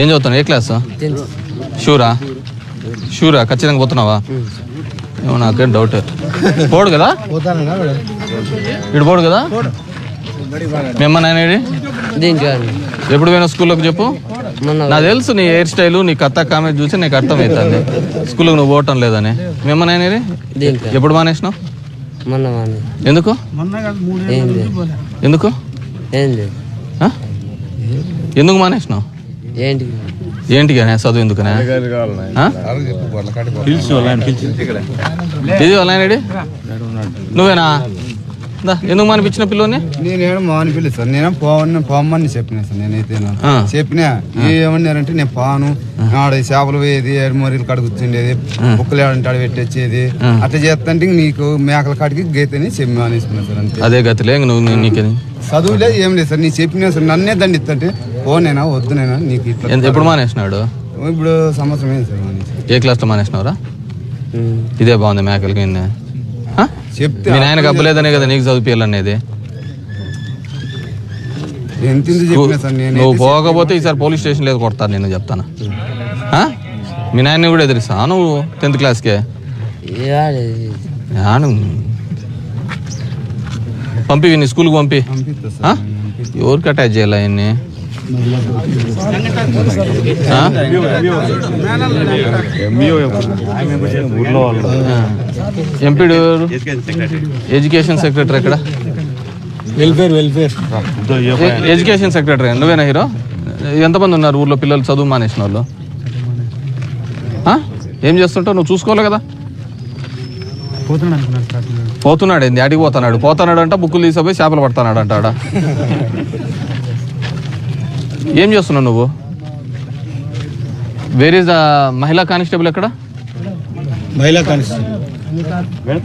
ఏం చదువుతున్నావు? ఏ క్లాస్ షూరా షూరా ఖచ్చితంగా పోతున్నావా? ఏమో నాకేం డౌట్ పోడు కదా? ఇటు పోడు కదా? అనేది దీనికి ఎప్పుడు పోయినా స్కూల్లోకి చెప్పు? మొన్న నాకు తెలుసు నీ హెయిర్ స్టైల్ నీ కత్త కామెంట్ చూసి నీకు అర్థమవుతుంది స్కూల్కి నువ్వు పోవటం లేదని. మిమ్మల్ని అనేది దీనికి ఎప్పుడు మానేసినావు? ఎందుకు? ఎందుకు? ఎందుకు మానేసినావు? ఏంటి? ఏంటి కానీ చదువు ఎందుకనే? ఆ? ఇది వాళ్ళ నువ్వేనా? ఎందుకు మానిపించిన పిల్లోని నేనేమో మాని పిలుస్తాను నేను పోవని పోమని చెప్పిన సార్ నేనైతే. చెప్పినా ఏమన్నారంటే నేను పాను. ఆడ చేపలు పోయేది ఎడమరీలు కాడ కూర్చుండేది బుక్కలు ఏడంటే ఆడ పెట్టొచ్చేది. అట్లా చేస్తుంటే నీకు మేకల కాడికి గీతని చెప్పి మానేసుకున్నా సార్ అంతే. అదే గతిలే నువ్వు నీ- నీకే చదువు లేదు ఏం లేదు సార్. నీ చెప్పినా సార్. నన్నే దండిస్తుంటే పోనేనా వద్దునేనా నీకు ఇట్లా ఎంత- ఎప్పుడు మానేసినాడు? ఇప్పుడు సంవత్సరం అయింది సార్ మానేసి. ఏ క్లాస్లో మానేసినావురా. ఇదే బాగుంది మేకలకి ఇన్ని. ఆ? చెప్తే మీ నాయనకి అబ్బలేదనే కదా నీకు చదివిపియాలనేది. ఎంత చెప్పినా సార్ నేను నువ్వు పోకపోతే ఈసారి పోలీస్ స్టేషన్ లేదు కొడతాను నేను చెప్తాను? మీ నాయన్ని కూడా ఎదిరిస్తా నువ్వు టెన్త్ క్లాస్కే పంపి వీడిని స్కూల్కి పంపి. ఎవరికి అటాచ్ చేయాలి ఆయన్ని ఎంపీడు ఎవరు? ఎడ్యుకేషన్ సెక్రటరీ ఎక్కడ? Welfare welfare. ఎడ్యుకేషన్ సెక్రటరీ నువ్వేనా హీరో? ఎంతమంది ఉన్నారు ఊర్లో పిల్లలు? చదువు మానేసిన వాళ్ళు? ఏం చేస్తుంటావు? నువ్వు చూసుకోవాలి కదా. పోతున్నాడు ఏంది? అడిగి పోతున్నాడు. పోతున్నాడు అంట బుక్కులు తీసుకుపోయి చేపలు పడుతున్నాడు అంట ఆడ. ఏం చేస్తున్నావు నువ్వు? వేర్ ఇస్ ద మహిళా కానిస్టేబుల్ ఎక్కడ? మహిళా కానిస్టేబుల్.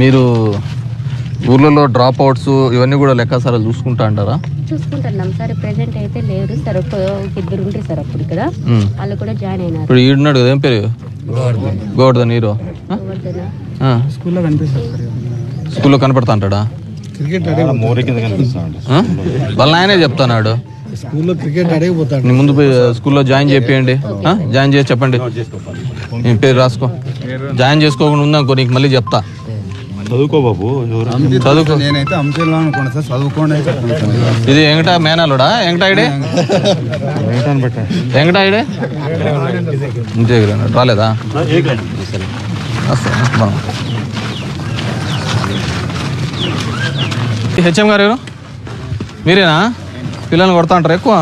మీరు ఊర్లలో డ్రాప్ అవుట్స్ ఇవన్నీ కూడా లెక్కాసారాలు చూసుకుంటా అంటారా? చూసుకుంటున్నాం సార్ ప్రెసెంట్ అయితే లేరు సార్ ఇద్దరు ఉంటారు సార్ అప్పుడు ఇక్కడ ఉమ్. వాళ్ళు కూడా జాయిన్ అయినారు. ఇప్పుడు ఈడున్నాడు కదా ఏం పేరు? గోవర్ధన్. హీరో. ఆ? ఎవరిదైనా ఆ. స్కూల్లో కనపడతా అంటాడా? క్రికెట్? వాళ్ళ ఆయనే చెప్తాన్నాడు స్కూల్లో క్రికెట్ అడిగిపోతాడు ముందు స్కూల్లో జాయిన్ చేపియండి? జాయిన్ చేసి చెప్పండి. నీ పేరు రాసుకో. జాయిన్ చేసుకోకుండా ఉందనుకో నీకు మళ్ళీ చెప్తా. చదువుకో బాబు చదువుకో. నేనైతే అంశంలో అనుకున్నా సార్. చదువుకోండి. ఇది ఎంగట మేనాలుడా ఎంగటాయిడే ఎంగటాయిడే ఇంతే కదా, రాలేదా? హెచ్ఎం గారు ఎవరు? మీరేనా? పిల్లల్ని కొడతా అంటారు ఎక్కువ?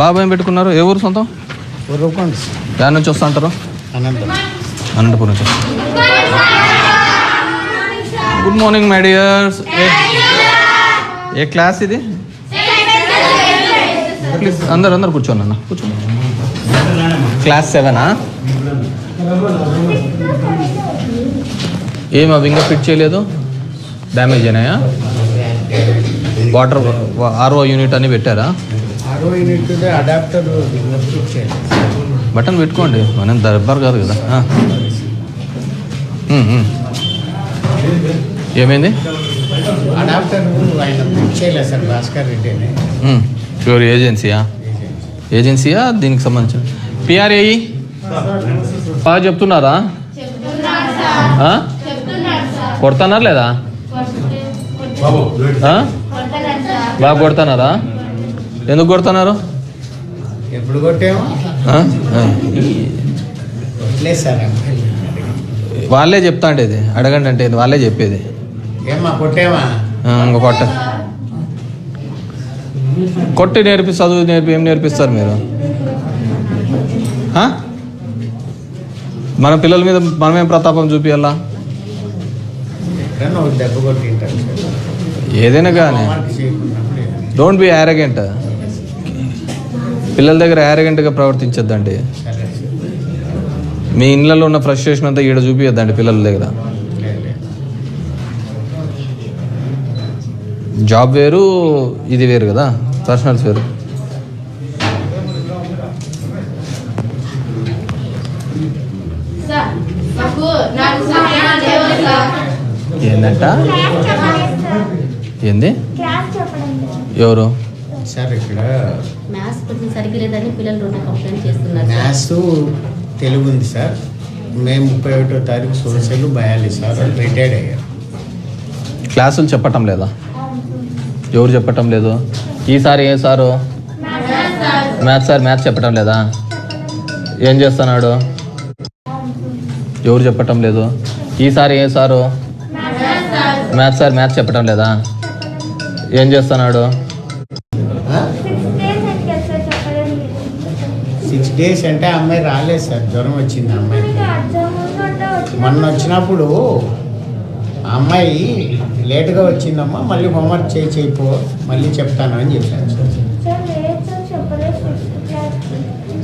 బాబు ఏం పెట్టుకున్నారు? ఏ ఊరు సొంతం? దాని నుంచి వస్తా అంటారు. అనంతపురం నుంచి గుడ్ మార్నింగ్ మై డియర్స్ ఏ క్లాస్ ఇది? ప్లీజ్ అందరు అందరు కూర్చోండి అన్న. కూర్చోండి. క్లాస్ సెవెనా ఏం అవి ఇంకా ఫిట్ చేయలేదు? డ్యామేజ్ అయినాయా వాటర్ ఆర్ఓ యూనిట్ అని పెట్టారా? బటన్ పెట్టుకోండి. మనం దర్బార్ కాదు కదా. ఏమైంది? అడాప్టర్ ఆయన సార్ భాస్కర్ రెడ్డి. ఎవరు ఏజెన్సీయా? ఏజెన్సీయా? దీనికి సంబంధించిన పిఆర్ఏఈ బాగా చెప్తున్నారా? ఆ? కొడుతున్నారా లేదా? బాగా కొడుతున్నారా ఎందుకు కొడుతున్నారు? ఎప్పుడు కొట్టామో? వాళ్ళే చెప్తా అంటే ఇది. అడగండి అంటే ఇది. వాళ్ళే చెప్పేది. ఏమ్మా కొట్టామా? ఆ, ఇంకో కొట్ట. కొట్టి నేర్పి చదువు నేర్పి ఏం నేర్పిస్తారు మీరు? మన పిల్లల మీద మనమేం ప్రతాపం చూపియాలా? దెబ్బ ఏదైనా కానీ. డోంట్ బి యారగెంట్ పిల్లల దగ్గర యారగెంట్గా ప్రవర్తించొద్దండి. మీ ఇళ్ళలో ఉన్న ఫ్రస్ట్రేషన్ అంతా ఈడ చూపించద్దండి పిల్లల దగ్గర. జాబ్ వేరు ఇది వేరు కదా. పర్సనల్స్ వేరు. ఏంటంట ఏంది? క్లాస్ చెప్పడం. లేదు ఎవరు? సార్ ఇక్కడ మ్యాథ్స్ కొంచెం సరిగ్గా లేదని పిల్లలు రెండు కంప్లైంట్ చేస్తున్నారు. సార్. మ్యాథ్స్ తెలుగు ఉంది సార్. మేము ముప్పై ఒకటో తారీఖు సోషల్ బయాలజీ సార్ రిటైర్డ్ అయ్యారు. క్లాసులు చెప్పటం లేదా? ఎవరు చెప్పటం లేదు? ఈసారి ఏ సారు? మ్యాథ్స్ సార్ మ్యాథ్స్ చెప్పటం లేదా? ఏం చేస్తున్నాడు? ఎవరు చెప్పటం లేదు? ఈసారి ఏ సారు? మ్యాథ్స్ సార్ మ్యాథ్స్ చెప్పటం లేదా? ఏం చేస్తున్నాడు? సిక్స్ డేస్ అంటే ఆ అమ్మాయి రాలేదు సార్. జ్వరం వచ్చింది ఆ అమ్మాయికి. మొన్న వచ్చినప్పుడు అమ్మాయి లేట్గా వచ్చిందమ్మా మళ్ళీ హోంవర్క్ చేయి చేయిపో మళ్ళీ చెప్తాను అని చెప్పాను సార్ సార్ లేదు సార్ చెప్పలేదు సిక్స్త్ క్లాస్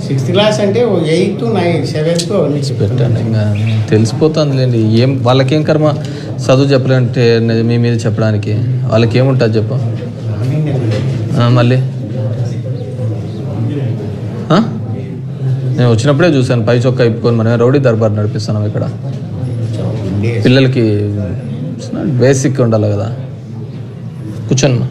సిక్స్త్ క్లాస్ అంటే ఎయిత్ నైన్ సెవెంత్ పెట్టండి ఇంకా. తెలిసిపోతుందిలేండి. ఏం వాళ్ళకేం కర్మ? చదువు చెప్పాలంటే మీ మీద చెప్పడానికి. వాళ్ళకి ఏముంటుంది చెప్పు మళ్ళీ? నేను వచ్చినప్పుడే చూశాను. పై చొక్కా ఇప్పుకొని మనం రౌడీ దర్బార్ నడిపిస్తున్నాం ఇక్కడ. పిల్లలకి బేసిక్ ఉండాలి కదా. కూర్చోండి